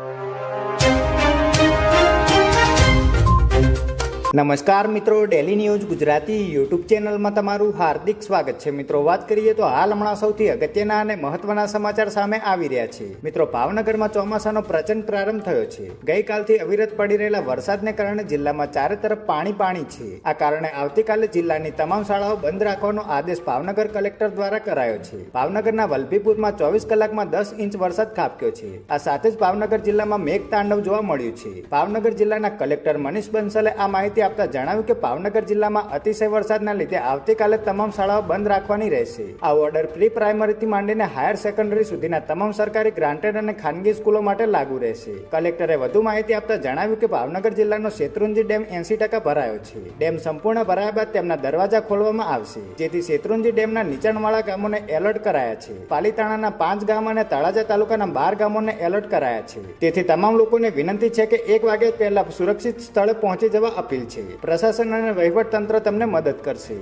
you. નમસ્કાર મિત્રો daily news Gujarati YouTube ચેનલમાં તમારું હાર્દિક સ્વાગત છે. મિત્રો, વાત કરીએ તો હાલ હમણાં સૌથી અગત્યના અને મહત્વના સમાચાર સામે આવી રહ્યા છે. મિત્રો, ભાવનગરમાં ચોમાસાનો પ્રચંડ પ્રારંભ થયો છે. ગઈકાલથી અવિરત પડી રહેલા વરસાદને કારણે જિલ્લામાં ચારે તરફ પાણી પાણી છે. આ કારણે આવતીકાલે જિલ્લાની તમામ શાળાઓ બંધ રાખવાનો આદેશ ભાવનગર કલેક્ટર દ્વારા કરાયો છે. ભાવનગરના વલભીપુરમાં ચોવીસ કલાકમાં દસ ઇંચ વરસાદ ખાબક્યો છે. આ સાથે જ ભાવનગર જિલ્લામાં મેઘ તાંડવ જોવા મળ્યું છે. ભાવનગર જિલ્લાના કલેક્ટર મનીષ બંસલે આ માહિતી આપતા જણાવ્યું કે ભાવનગર જિલ્લામાં અતિશય વરસાદના લીધે આવતીકાલે તમામ શાળાઓ બંધ રાખવાની રહેશે. આ ઓર્ડર પ્રી પ્રાઇમરીથી માંડીને હાયર સેકન્ડરી સુધીના તમામ સરકારી ગ્રાન્ટેડ અને ખાનગી સ્કૂલો માટે લાગુ રહેશે. કલેક્ટરે વધુ માહિતી આપતા જણાવ્યું કે ભાવનગર જિલ્લાનો શેત્રુંજી ડેમ એસી ટકા ભરાયો છે. ડેમ સંપૂર્ણ ભરાયા બાદ તેમના દરવાજા ખોલવામાં આવશે. જેથી શેત્રુંજી ડેમના નીચાણવાળા ગામોને એલર્ટ કરાયા છે. પાલીતાણાના પાંચ ગામ અને તળાજા તાલુકાના બાર ગામોને એલર્ટ કરાયા છે. તેથી તમામ લોકોને વિનંતી છે કે એક વાગે પહેલા સુરક્ષિત સ્થળે પહોંચી જવા અપીલ છે. પ્રશાસન અને વહીવટ તંત્ર તમને મદદ કરશે.